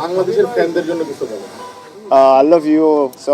বাংলাদেশের ফ্যানদের জন্য কিছু বলেন I love you so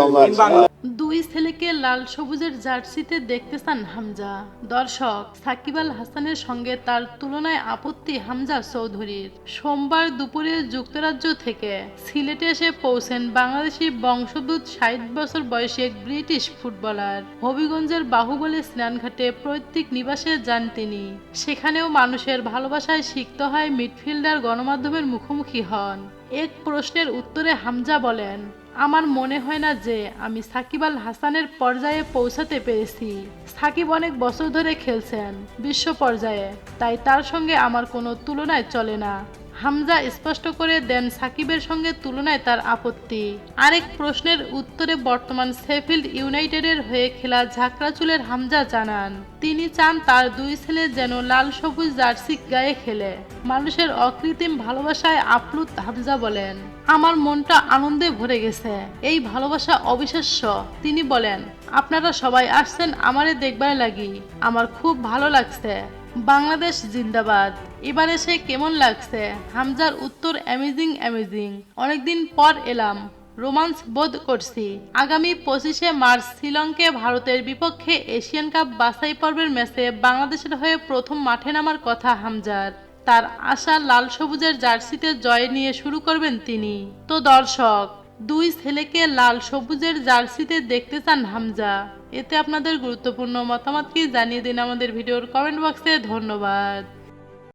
দুই ছেলেকে লাল সবুজের জার্সিতে দেখতে চান হামজা। দর্শক সাকিব আল হাসানের সঙ্গে তার তুলনায় আপত্তি হামজা চৌধুরীর। সোমবার দুপুরে যুক্তরাজ্য থেকে সিলেটে এসে পৌঁছেন বাংলাদেশি বংশোদ্ভূত ষাট বছর বয়সী এক ব্রিটিশ ফুটবলার। হবিগঞ্জের বাহুবলী স্নানঘাটে পৈতৃক নিবাসে যান তিনি। সেখানেও মানুষের ভালোবাসায় সিক্ত হয় মিডফিল্ডার গণমাধ্যমের মুখোমুখি হন। এক প্রশ্নের উত্তরে হামজা বলেন, আমার মনে হয় না যে আমি সাকিব আল হাসানের পর্যায়ে পৌঁছাতে পেরেছি। সাকিব অনেক বছর ধরে খেলছেন বিশ্ব পর্যায়ে, তাই তার সঙ্গে আমার কোনো তুলনায় চলে না। হামজা স্পষ্ট করে দেন সাকিবের সঙ্গে তুলনায় তার আপত্তি। আরেক প্রশ্নের উত্তরে বর্তমান সেফিল্ড ইউনাইটেডের হয়ে খেলা ঝাঁকড়া চুলের হামজা জানান, তিনি চান তার দুই ছেলে যেন লাল সবুজ জার্সি গায়ে খেলে। মানুষের অকৃত্রিম ভালোবাসায় আপ্লুত হামজা বলেন, আমার মনটা আনন্দে ভরে গেছে। এই ভালোবাসা অবিশ্বাস্য। তিনি বলেন, আপনারা সবাই আসছেন আমারে দেখবার লাগি। আমার খুব ভালো লাগছে। বাংলাদেশ জিন্দাবাদ। এবারে সে কেমন লাগছে? হামজার উত্তর অ্যামেজিং অ্যামেজিং। অনেকদিন পর এলাম। রোমান্স বোধ করছি। আগামী পঁচিশে মার্চ শ্রীলঙ্কে ভারতের বিপক্ষে এশিয়ান কাপ বাছাই পর্বের ম্যাচে বাংলাদেশের হয়ে প্রথম মাঠে নামার কথা হামজার। তার আশা লাল সবুজের জার্সিতে জয় নিয়ে শুরু করবেন তিনি। তো দর্শক দুই ছেলেকে লাল সবুজের জার্সিতে দেখতে চান হামজা। এতে আপনাদের গুরুত্বপূর্ণ মতামত কি জানিয়ে দিন আমাদের ভিডিওর কমেন্ট বক্সে। ধন্যবাদ।